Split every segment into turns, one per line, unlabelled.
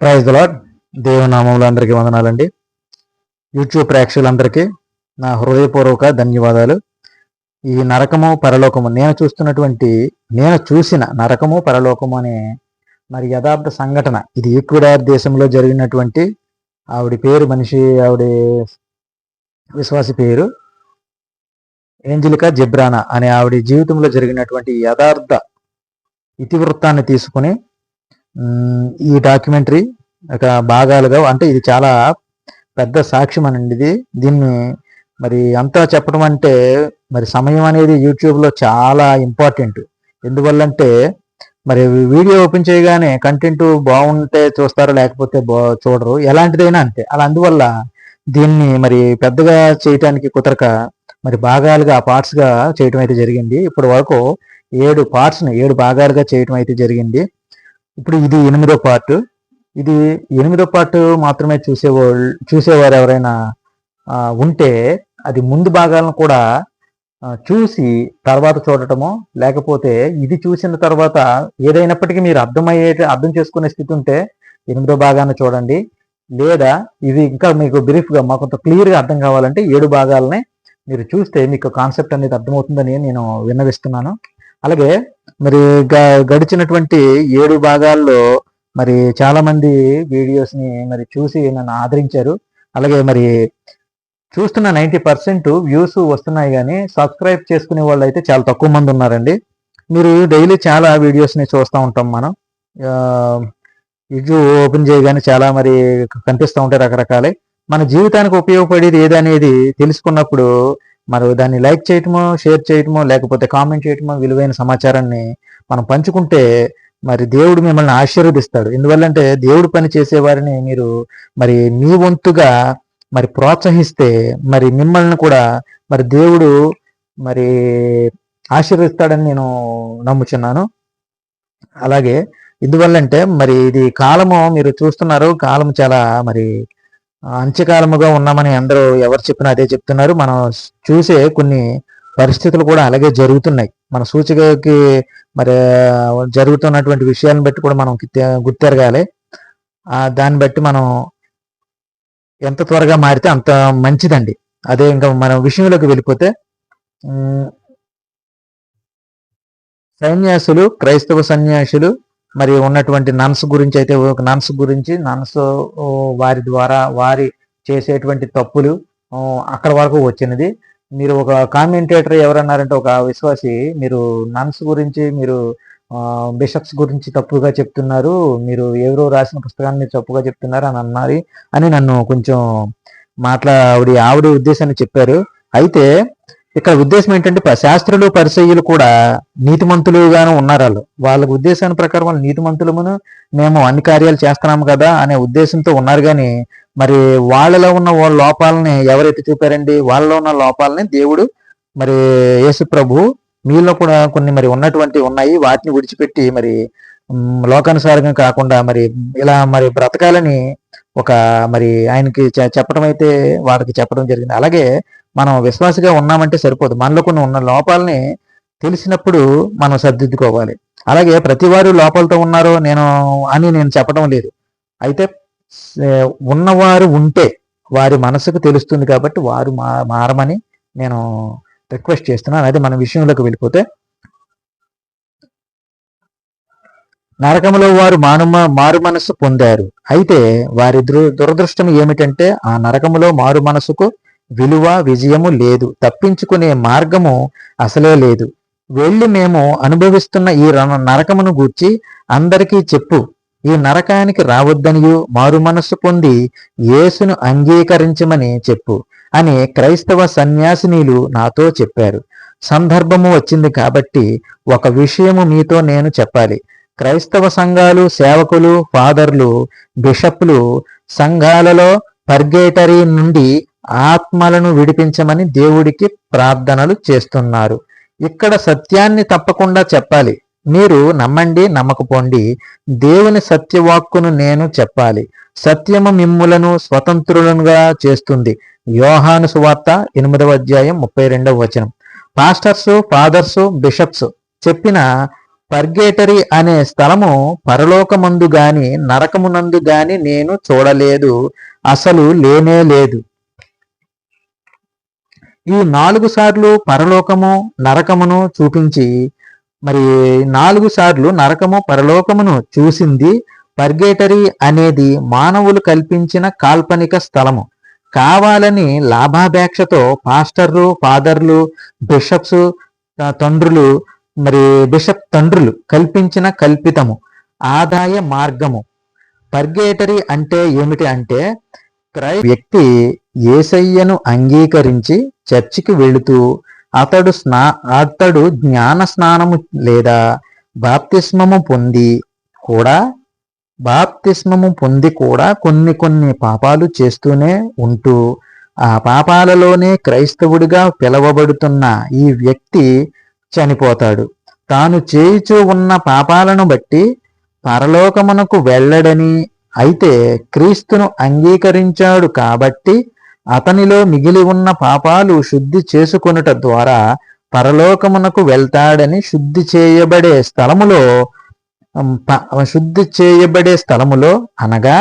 Praise the Lord దేవనామంలో అందరికీ వందనాలండి. YouTube ప్రేక్షకులందరికీ నా హృదయపూర్వక ధన్యవాదాలు. ఈ నరకము పరలోకము నేను చూస్తున్నటువంటి నేను చూసిన నరకము పరలోకము అనే మరి యథార్థ సంఘటన ఇది ఈక్వడార్ దేశంలో జరిగినటువంటి ఆవిడ పేరు మనిషి ఆవిడ విశ్వాసి పేరు ఏంజలికా జిబ్రానా అనే ఆవిడ జీవితంలో జరిగినటువంటి యథార్థ ఇతివృత్తాన్ని తీసుకుని ఈ డాక్యుమెంటరీ ఒక భాగాలుగా అంటే ఇది చాలా పెద్ద సాక్ష్యం అనండి ఇది దీన్ని మరి అంతా చెప్పడం అంటే మరి సమయం అనేది యూట్యూబ్లో చాలా ఇంపార్టెంట్. ఎందువల్లంటే మరి వీడియో ఓపెన్ చేయగానే కంటెంట్ బాగుంటే చూస్తారు లేకపోతే బా చూడరు ఎలాంటిదైనా అంతే. అలా అందువల్ల దీన్ని మరి పెద్దగా చేయటానికి కుదరక మరి భాగాలుగా పార్ట్స్గా చేయటం అయితే జరిగింది. ఇప్పటి వరకు ఏడు పార్ట్స్ని ఏడు భాగాలుగా చేయటం అయితే జరిగింది. ఇప్పుడు ఇది ఎనిమిదో పార్ట్. ఇది ఎనిమిదో పార్ట్ మాత్రమే చూసేవాళ్ళు చూసేవారు ఎవరైనా ఉంటే అది ముందు భాగాలను కూడా చూసి తర్వాత చూడటమో లేకపోతే ఇది చూసిన తర్వాత ఏదైనప్పటికీ మీరు అర్థమయ్యే అర్థం చేసుకునే స్థితి ఉంటే ఎనిమిదో భాగాన్ని చూడండి. లేదా ఇది ఇంకా మీకు బ్రీఫ్గా మాకు కొంత క్లియర్గా అర్థం కావాలంటే ఏడు భాగాలని మీరు చూస్తే మీకు కాన్సెప్ట్ అనేది అర్థమవుతుందని నేను విన్నవిస్తున్నాను. అలాగే మరి గ- గడిచినటువంటి ఏడు భాగాల్లో మరి చాలా మంది వీడియోస్ని మరి చూసి నన్ను ఆదరించారు. అలాగే మరి చూస్తున్న నైంటీ పర్సెంట్ వ్యూస్ వస్తున్నాయి కానీ సబ్స్క్రైబ్ చేసుకునే వాళ్ళు అయితే చాలా తక్కువ మంది ఉన్నారండి. మీరు డైలీ చాలా వీడియోస్ని చూస్తూ ఉంటాం మనం. ఇది ఓపెన్ చేయగానే చాలా మరి కనిపిస్తూ ఉంటాయి రకరకాలే. మన జీవితానికి ఉపయోగపడేది ఏదనేది తెలుసుకున్నప్పుడు మరి దాన్ని లైక్ చేయటమో షేర్ చేయటమో లేకపోతే కామెంట్ చేయటమో విలువైన సమాచారాన్ని మనం పంచుకుంటే మరి దేవుడు మిమ్మల్ని ఆశీర్వదిస్తాడు. ఎందువల్లంటే దేవుడు పని చేసేవారిని మీరు మరి మీ వంతుగా మరి ప్రోత్సహిస్తే మరి మిమ్మల్ని కూడా మరి దేవుడు మరి ఆశీర్వదిస్తాడని నేను నమ్ముచున్నాను. అలాగే ఎందువల్లంటే మరి ఇది కాలము మీరు చూస్తున్నారు కాలం చాలా మరి అంత్యకాలముగా ఉన్నామని అందరూ ఎవరు చెప్పినా అదే చెప్తున్నారు. మనం చూసే కొన్ని పరిస్థితులు కూడా అలాగే జరుగుతున్నాయి. మన సూచికకి మరి జరుగుతున్నటువంటి విషయాలను బట్టి కూడా మనం గుర్తెరగాలి. దాన్ని బట్టి మనం ఎంత త్వరగా మారితే అంత మంచిదండి. అదే ఇంకా మన విషయంలోకి వెళ్ళిపోతే సన్యాసులు క్రైస్తవ సన్యాసులు మరి ఉన్నటువంటి నన్స్ గురించి అయితే ఒక నన్స్ గురించి నన్స్ వారి ద్వారా వారి చేసేటువంటి తప్పులు అక్కడ వరకు వచ్చినది. మీరు ఒక కామెంటేటర్ ఎవరన్నారంటే ఒక విశ్వాసి మీరు నన్స్ గురించి మీరు బిషప్స్ గురించి తప్పుగా చెప్తున్నారు మీరు ఎవరో రాసిన పుస్తకాన్ని మీరు తప్పుగా చెప్తున్నారు అని అన్నారు అని నన్ను కొంచెం మాట్లా ఆవిడ ఆవిడ ఉద్దేశాన్ని చెప్పారు. అయితే ఇక్కడ ఉద్దేశం ఏంటంటే శాస్త్రులు పరిచయులు కూడా నీతిమంతులుగాను ఉన్నారు వాళ్ళు వాళ్ళ ఉద్దేశాన్ని ప్రకారం వాళ్ళు నీతిమంతులమును మేము అన్ని కార్యాలు చేస్తున్నాము కదా అనే ఉద్దేశంతో ఉన్నారు కానీ మరి వాళ్ళలో ఉన్న వాళ్ళ లోపాలని ఎవరైతే చూపారండి? వాళ్ళలో ఉన్న లోపాలని దేవుడు మరి యేసు ప్రభు మీలో కూడా కొన్ని మరి ఉన్నటువంటి ఉన్నాయి. వాటిని విడిచిపెట్టి మరి లోకానుసారంగా కాకుండా మరి ఇలా మరి బ్రతకాలని ఒక మరి ఆయనకి చెప్పడం అయితే వారికి చెప్పడం జరిగింది. అలాగే మనం విశ్వాసగా ఉన్నామంటే సరిపోదు. మనలో కొన్ని ఉన్న లోపాలని తెలిసినప్పుడు మనం సర్దిద్దుకోవాలి. అలాగే ప్రతి వారు లోపాలతో ఉన్నారో నేను అని నేను చెప్పడం లేదు. అయితే ఉన్నవారు ఉంటే వారి మనసుకు తెలుస్తుంది కాబట్టి వారు మారమని నేను రిక్వెస్ట్ చేస్తున్నాను. అదే మన విషయంలోకి వెళ్ళిపోతే నరకములో వారు మానుమ మారు మనస్సు పొందారు. అయితే వారి దృ దురదృష్టం ఏమిటంటే ఆ నరకములో మారు మనసుకు విలువ విజయము లేదు. తప్పించుకునే మార్గము అసలే లేదు. వెళ్ళి మేము అనుభవిస్తున్న ఈ నరకమును గూర్చి అందరికీ చెప్పు. ఈ నరకానికి రావద్దనియు మారు మనస్సు పొంది యేసును అంగీకరించమని చెప్పు అని క్రైస్తవ సన్యాసినీలు నాతో చెప్పారు. సందర్భము వచ్చింది కాబట్టి ఒక విషయము మీతో నేను చెప్పాలి. క్రైస్తవ సంఘాలు సేవకులు ఫాదర్లు బిషప్లు సంఘాలలో పర్గేటరీ నుండి ఆత్మలను విడిపించమని దేవుడికి ప్రార్థనలు చేస్తున్నారు. ఇక్కడ సత్యాన్ని తప్పకుండా చెప్పాలి. మీరు నమ్మండి నమ్మకపోండి. దేవుని సత్యవాక్కును నేను చెప్పాలి. సత్యము మిమ్ములను స్వతంత్రులనుగా చేస్తుంది. యోహాను సువార్త ఎనిమిదవ అధ్యాయం ముప్పై రెండవ వచనం. పాస్టర్స్ ఫాదర్స్ బిషప్స్ చెప్పిన పర్గేటరీ అనే స్థలము పరలోకమందు గాని నరకమునందు గాని నేను చూడలేదు. అసలు లేనే లేదు. ఈ నాలుగు సార్లు పరలోకము నరకమును చూపించి మరి నాలుగు సార్లు నరకము పరలోకమును చూసింది పర్గేటరీ అనేది మానవులు కల్పించిన కాల్పనిక స్థలము. కావాలని లాభాపేక్షతో పాస్టర్లు ఫాదర్లు బిషప్స్ తండ్రులు మరి బిషప్ తండ్రులు కల్పించిన కల్పితము ఆదాయ మార్గము. పర్గేటరీ అంటే ఏమిటి అంటే క్రై వ్యక్తి ఏసయ్యను అంగీకరించి చర్చికి వెళుతూ అతడు స్నా అతడు జ్ఞాన స్నానము లేదా బాప్తిస్మము పొంది కూడా బాప్తిస్మము పొంది కూడా కొన్ని కొన్ని పాపాలు చేస్తూనే ఉంటూ ఆ పాపాలలోనే క్రైస్తవుడిగా పిలవబడుతున్న ఈ వ్యక్తి చనిపోతాడు. తాను చేయుచూ ఉన్న పాపాలను బట్టి పరలోకమునకు వెళ్ళడని అయితే క్రీస్తును అంగీకరించాడు కాబట్టి అతనిలో మిగిలి ఉన్న పాపాలు శుద్ధి చేసుకొనుట ద్వారా పరలోకమునకు వెళ్తాడని శుద్ధి చేయబడే స్థలములో శుద్ధి చేయబడే స్థలములో అనగా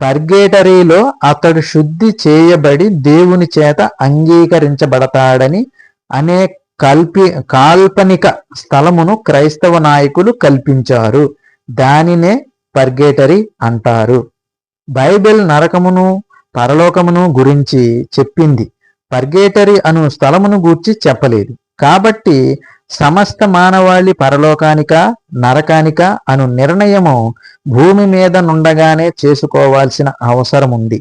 పర్గేటరీలో అతడు శుద్ధి చేయబడి దేవుని చేత అంగీకరించబడతాడని అనేక కల్పి కాల్పనిక స్థలమును క్రైస్తవ నాయకులు కల్పించారు. దానినే పర్గేటరీ అంటారు. బైబిల్ నరకమును పరలోకమును గురించి చెప్పింది. పర్గేటరీ అను స్థలమును గూర్చి చెప్పలేదు. కాబట్టి సమస్త మానవాళి పరలోకానిక నరకానిక అను నిర్ణయము భూమి మీద నుండగానే చేసుకోవాల్సిన అవసరం ఉంది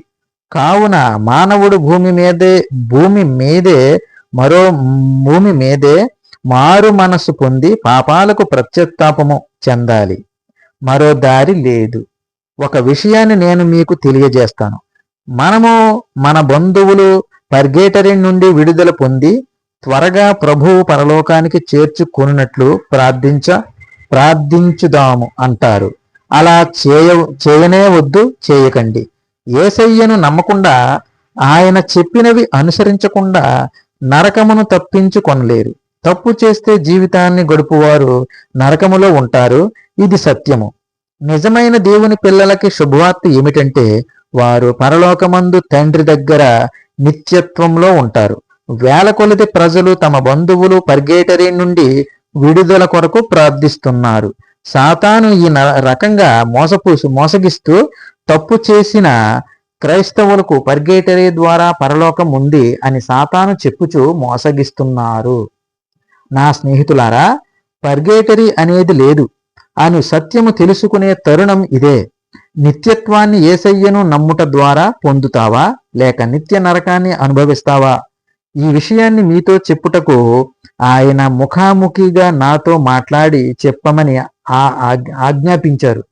కావున మానవుడు భూమి మీదే భూమి మీదే మరో భూమి మీదే మారు మనసు పొంది పాపాలకు ప్రత్యుత్తాపము చెందాలి. మరో దారి లేదు. ఒక విషయాన్ని నేను మీకు తెలియజేస్తాను. మనము మన బంధువులు పర్గేటరీ నుండి విడుదల పొంది త్వరగా ప్రభువు పరలోకానికి చేర్చుకున్నట్లు ప్రార్థించ ప్రార్థించుదాము అంటారు. అలా చేయ చేయనే వద్దు చేయకండి. ఏసయ్యను నమ్మకుండా ఆయన చెప్పినవి అనుసరించకుండా నరకమును తప్పించుకొనలేరు. తప్పు చేస్తే జీవితాన్ని గడుపువారు నరకములో ఉంటారు. ఇది సత్యము. నిజమైన దేవుని పిల్లలకి శుభవార్త ఏమిటంటే వారు పరలోకమందు తండ్రి దగ్గర నిత్యత్వంలో ఉంటారు. వేల కొలది ప్రజలు తమ బంధువులు పర్గేటరీ నుండి విడుదల కొరకు ప్రార్థిస్తున్నారు. సాతాను ఈ రకంగా మోసపూసి మోసగిస్తూ తప్పు చేసిన క్రైస్తవులకు పర్గేటరీ ద్వారా పరలోకం ఉంది అని సాతాను చెప్పుచు మోసగిస్తున్నారు. నా స్నేహితులారా పర్గేటరీ అనేది లేదు. అని సత్యము తెలుసుకునే తరుణం ఇదే. నిత్యత్వాన్ని ఏసయ్యను నమ్ముట ద్వారా పొందుతావా లేక నిత్య నరకాన్ని అనుభవిస్తావా? ఈ విషయాన్ని మీతో చెప్పుటకు ఆయన ముఖాముఖిగా నాతో మాట్లాడి చెప్పమని ఆ ఆజ్ఞాపించారు.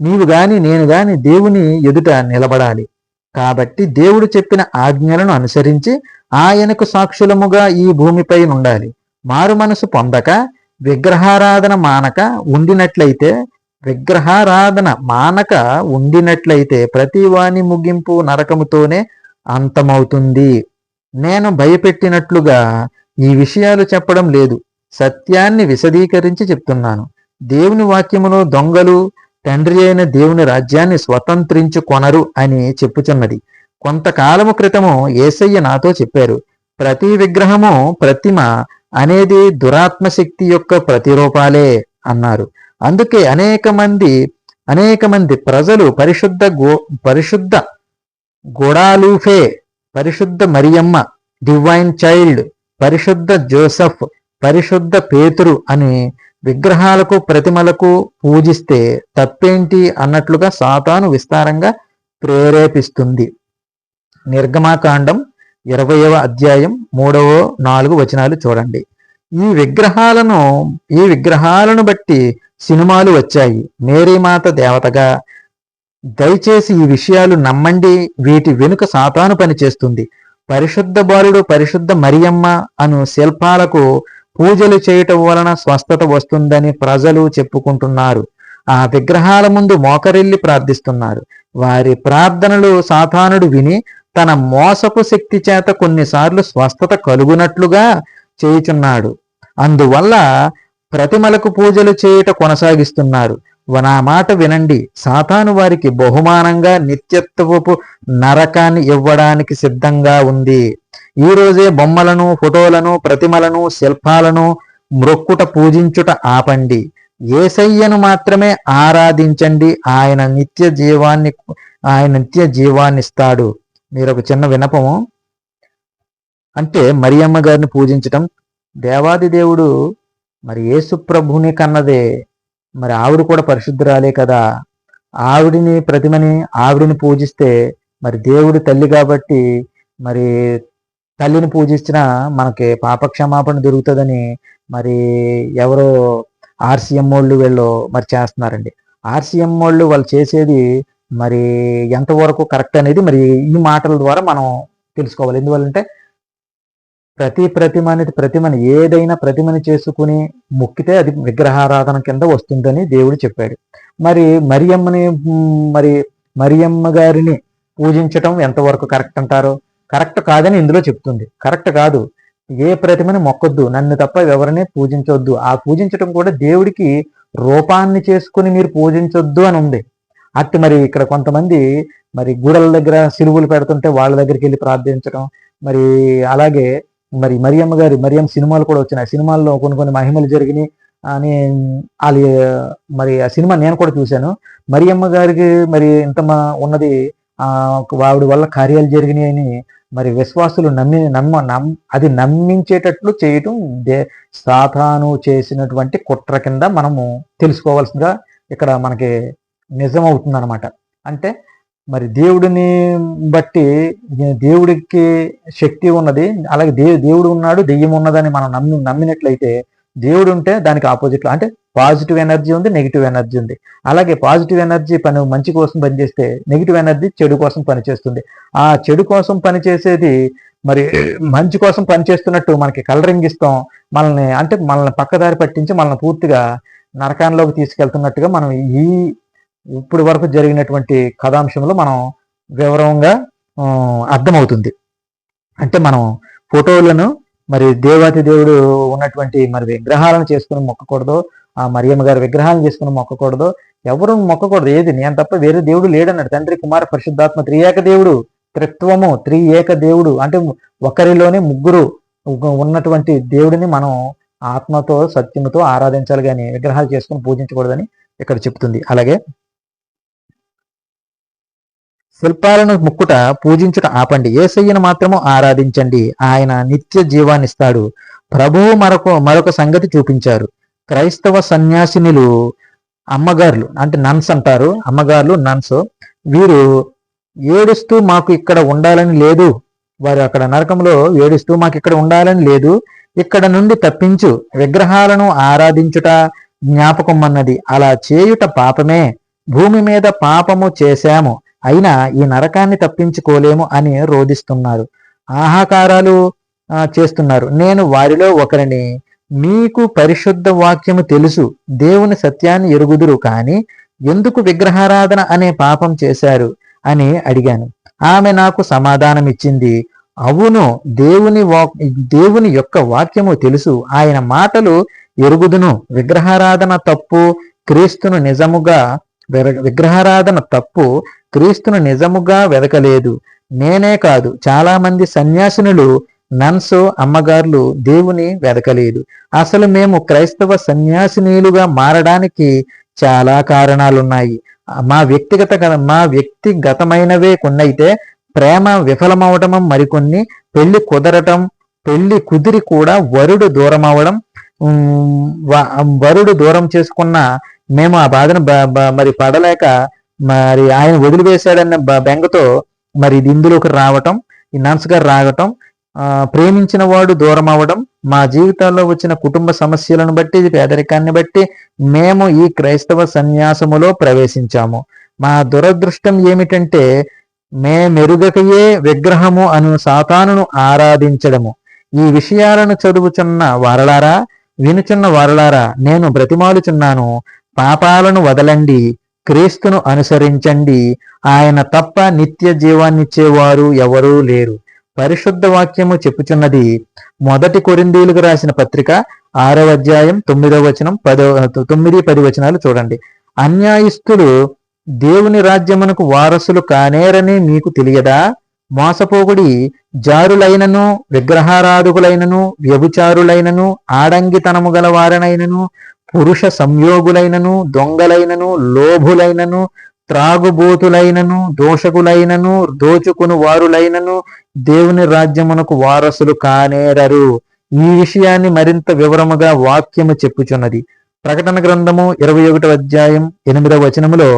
నీవు గాని నేను గాని దేవుని ఎదుట నిలబడాలి. కాబట్టి దేవుడు చెప్పిన ఆజ్ఞలను అనుసరించి ఆయనకు సాక్షులముగా ఈ భూమిపై ఉండాలి. మారు మనసు పొందక విగ్రహారాధన మానక ఉండినట్లయితే విగ్రహారాధన మానక ఉండినట్లయితే ప్రతి వాని ముగింపు నరకముతోనే అంతమవుతుంది. నేను భయపెట్టినట్లుగా ఈ విషయాలు చెప్పడం లేదు. సత్యాన్ని విశదీకరించి చెప్తున్నాను. దేవుని వాక్యములో దొంగలు తండ్రి అయిన దేవుని రాజ్యాన్ని స్వతంత్రించుకొనరు అని చెప్పుచున్నది. కొంతకాలము క్రితము ఏసయ్య నాతో చెప్పారు ప్రతి విగ్రహము ప్రతిమ అనేది దురాత్మ శక్తి యొక్క ప్రతిరూపాలే అన్నారు. అందుకే అనేక మంది అనేక మంది ప్రజలు పరిశుద్ధ గో పరిశుద్ధ గోడాలూఫే పరిశుద్ధ మరియమ్మ డివైన్ చైల్డ్ పరిశుద్ధ జోసఫ్ పరిశుద్ధ పేతురు అని విగ్రహాలకు ప్రతిమలకు పూజిస్తే తప్పేంటి అన్నట్లుగా సాతాను విస్తారంగా ప్రేరేపిస్తుంది. నిర్గమాకాండం ఇరవయవ అధ్యాయం మూడవ నాలుగు వచనాలు చూడండి. ఈ విగ్రహాలను ఈ విగ్రహాలను బట్టి సినిమాలు వచ్చాయి. మేరీమాత దేవతగా దయచేసి ఈ విషయాలు నమ్మండి. వీటి వెనుక సాతాను పనిచేస్తుంది. పరిశుద్ధ బాలుడు పరిశుద్ధ మరియమ్మ అను శిల్పాలకు పూజలు చేయటం వలన స్వస్థత వస్తుందని ప్రజలు చెప్పుకుంటున్నారు. ఆ విగ్రహాల ముందు మోకరిల్లి ప్రార్థిస్తున్నారు. వారి ప్రార్థనలు సాతానుడు విని తన మోసపు శక్తి చేత కొన్నిసార్లు స్వస్థత కలుగునట్లుగా చేయుచున్నాడు. అందువల్ల ప్రతిమలకు పూజలు చేయుట కొనసాగిస్తున్నారు. నా మాట వినండి. సాతాను వారికి బహుమానంగా నిత్యత్వపు నరకాన్ని ఇవ్వడానికి సిద్ధంగా ఉంది. ఈ రోజే బొమ్మలను ఫోటోలను ప్రతిమలను శిల్పాలను మ్రొక్కుట పూజించుట ఆపండి. ఏసయ్యను మాత్రమే ఆరాధించండి. ఆయన నిత్య జీవాన్ని ఆయన నిత్య జీవాన్ని ఇస్తాడు మీరు ఒక చిన్న వినపము అంటే మరియమ్మ గారిని పూజించటం. దేవాది దేవుడు మరి యేసు ప్రభుని కన్నదే మరి ఆవిడ కూడా పరిశుద్ధురాలే కదా. ఆవిడిని ప్రతిమని ఆవిడిని పూజిస్తే మరి దేవుడు తల్లి కాబట్టి మరి తల్లిని పూజించిన మనకి పాపక్షమాపణ దొరుకుతుందని మరి ఎవరో ఆర్సీఎం వాళ్ళు వీళ్ళు మరి చేస్తున్నారండి. ఆర్సీఎం వాళ్ళు వాళ్ళు చేసేది మరి ఎంతవరకు కరెక్ట్ అనేది మరి ఈ మాటల ద్వారా మనం తెలుసుకోవాలి. ఎందువల్లంటే ప్రతి ప్రతిమ అనేది ప్రతిమని ఏదైనా ప్రతిమని చేసుకుని మొక్కితే అది విగ్రహారాధన కింద వస్తుందని దేవుడు చెప్పాడు. మరి మరియమ్మని మరి మరియమ్మ గారిని పూజించటం ఎంతవరకు కరెక్ట్ అంటారు? కరెక్ట్ కాదని ఇందులో చెప్తుంది. కరెక్ట్ కాదు. ఏ ప్రతిమని మొక్కొద్దు. నన్ను తప్ప ఎవరిని పూజించొద్దు. ఆ పూజించటం కూడా దేవుడికి రూపాన్ని చేసుకుని మీరు పూజించొద్దు అని ఉంది. అట్టి మరి ఇక్కడ కొంతమంది మరి గూడల దగ్గర సిలువులు పెడుతుంటే వాళ్ళ దగ్గరికి వెళ్ళి ప్రార్థించడం మరి అలాగే మరి మరియమ్మ గారి మరియం సినిమాలు కూడా వచ్చినాయి. సినిమాల్లో కొన్ని కొన్ని మహిమలు జరిగినాయి. అని వాళ్ళు మరి ఆ సినిమా నేను కూడా చూశాను. మరియమ్మ గారికి మరి ఇంత ఉన్నది వాడి ఆవిడ వల్ల కార్యాలు జరిగినాయి అని మరి విశ్వాసులు నమ్మి నమ్మ నమ్ అది నమ్మించేటట్లు చేయటం దే సాతాను చేసినటువంటి కుట్ర కింద మనము తెలుసుకోవాల్సిందిగా ఇక్కడ మనకి నిజం అవుతుంది అనమాట అంటే మరి దేవుడిని బట్టి దేవుడికి శక్తి ఉన్నది. అలాగే దేవు దేవుడు ఉన్నాడు దెయ్యం ఉన్నదని మనం నమ్మి నమ్మినట్లయితే దేవుడు ఉంటే దానికి ఆపోజిట్లో అంటే పాజిటివ్ ఎనర్జీ ఉంది నెగిటివ్ ఎనర్జీ ఉంది. అలాగే పాజిటివ్ ఎనర్జీ పని మంచి కోసం పనిచేస్తే నెగిటివ్ ఎనర్జీ చెడు కోసం పనిచేస్తుంది. ఆ చెడు కోసం పనిచేసేది మరి మంచి కోసం పనిచేస్తున్నట్టు మనకి కలరింగ్ ఇస్తాం. మనల్ని అంటే మనల్ని పక్కదారి పట్టించి మనల్ని పూర్తిగా నరకాంలోకి తీసుకెళ్తున్నట్టుగా మనం ఈ ఇప్పుడు వరకు జరిగినటువంటి కథాంశంలో మనం వివరంగా అర్థమవుతుంది. అంటే మనం ఫోటోలను మరి దేవాతి దేవుడు ఉన్నటువంటి మరి విగ్రహాలను చేసుకుని మొక్కకూడదు ఆ మరియమ్మ గారి విగ్రహాలను చేసుకుని మొక్కకూడదు ఎవరు మొక్కకూడదు ఏది? నేను తప్ప వేరే దేవుడు లేడన్నాడు. తండ్రి కుమార పరిశుద్ధాత్మ త్రియేక దేవుడు త్రిత్వము త్రి ఏక దేవుడు. అంటే ఒకరిలోనే ముగ్గురు ఉన్నటువంటి దేవుడిని మనం ఆత్మతో సత్యముతో ఆరాధించాలి కానీ విగ్రహాలు చేసుకుని పూజించకూడదని ఇక్కడ చెప్తుంది. అలాగే శిల్పాలను ముక్కుట పూజించుట ఆపండి. ఏసయ్యను మాత్రము ఆరాధించండి. ఆయన నిత్య జీవాన్నిస్తాడు. ప్రభువు మరొక మరొక సంగతి చూపించారు. క్రైస్తవ సన్యాసినులు అమ్మగారులు అంటే నన్స్ అంటారు. అమ్మగారులు నన్స్. వీరు ఏడుస్తూ మాకు ఇక్కడ ఉండాలని లేదు. వారు అక్కడ నరకంలో ఏడుస్తూ మాకు ఇక్కడ ఉండాలని లేదు. ఇక్కడ నుండి తప్పించు. విగ్రహాలను ఆరాధించుట జ్ఞాపకం అన్నది. అలా చేయుట పాపమే. భూమి మీద పాపము చేశాము. అయినా ఈ నరకాన్ని తప్పించుకోలేము అని రోధిస్తున్నారు. ఆహాకారాలు చేస్తున్నారు. నేను వారిలో ఒకరిని మీకు పరిశుద్ధ వాక్యము తెలుసు దేవుని సత్యాన్ని ఎరుగుదురు కానీ ఎందుకు విగ్రహారాధన అనే పాపం చేశారు అని అడిగాను. ఆమె నాకు సమాధానం ఇచ్చింది అవును దేవుని దేవుని యొక్క వాక్యము తెలుసు. ఆయన మాటలు ఎరుగుదును. విగ్రహారాధన తప్పు క్రీస్తును నిజముగా విగ్రహారాధన తప్పు క్రీస్తును నిజముగా వెదకలేదు. నేనే కాదు. చాలా మంది సన్యాసినులు నన్సు అమ్మగారులు దేవుని వెదకలేదు. అసలు మేము క్రైస్తవ సన్యాసినీలుగా మారడానికి చాలా కారణాలున్నాయి. మా వ్యక్తిగత మా వ్యక్తిగతమైనవే కొన్నైతే ప్రేమ విఫలమవటం మరికొన్ని పెళ్ళి కుదరటం పెళ్ళి కుదిరి కూడా వరుడు దూరం అవడం వరుడు దూరం చేసుకున్న మేము ఆ బాధను మరి పడలేక మరి ఆయన వదిలివేశాడన్న బెంగతో మరి ఇది ఇందులోకి రావటం ఈ నన్స్ గారు రావటం ప్రేమించిన వాడు దూరం అవ్వడం మా జీవితాల్లో వచ్చిన కుటుంబ సమస్యలను బట్టి పేదరికాన్ని బట్టి మేము ఈ క్రైస్తవ సన్యాసములో ప్రవేశించాము. మా దురదృష్టం ఏమిటంటే మేమెరుగకయే విగ్రహము అను సాతానును ఆరాధించడము. ఈ విషయాలను చదువుచున్న వారలారా వినుచున్న వారలారా నేను బ్రతిమాలుచున్నాను. పాపాలను వదలండి. క్రీస్తును అనుసరించండి. ఆయన తప్ప నిత్య జీవాన్నిచ్చేవారు ఎవరూ లేరు. పరిశుద్ధ వాక్యము చెప్పుచున్నది. మొదటి కొరిందీలకు రాసిన పత్రిక ఆరవ అధ్యాయం తొమ్మిదవ వచనం పదో తొమ్మిది పది వచనాలు చూడండి. అన్యాయస్తులు దేవుని రాజ్యమునకు వారసులు కానేరని మీకు తెలియదా? మోసపోగుడి జారులైనను విగ్రహారాధకులైనను వ్యభిచారులైనను ఆడంగితనము గల వారనైనను పురుష సంయోగులైనను దొంగలైనను లోభులైనను త్రాగుబోతులైనను దోషకులైనను దోచుకుని వారులైనను దేవుని రాజ్యమునకు వారసులు కానేరరు. ఈ విషయాన్ని మరింత వివరముగా వాక్యము చెప్పుచున్నది. ప్రకటన గ్రంథము ఇరవై ఒకటో అధ్యాయం ఎనిమిదవ వచనములో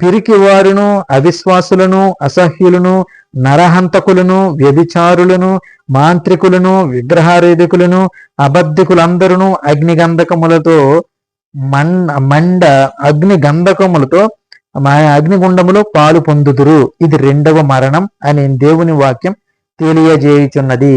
పిరికి వారును అవిశ్వాసులను అసహ్యులను నరహంతకులను వ్యభిచారులను మాంత్రికులను విగ్రహారేధికులను అబద్ధికులందరూ అగ్నిగంధకములతో మండ మండ అగ్ని గంధకములతో అగ్నిగుండములో పాలు పొందుదురు. ఇది రెండవ మరణం అని దేవుని వాక్యం తెలియజేయుచున్నది.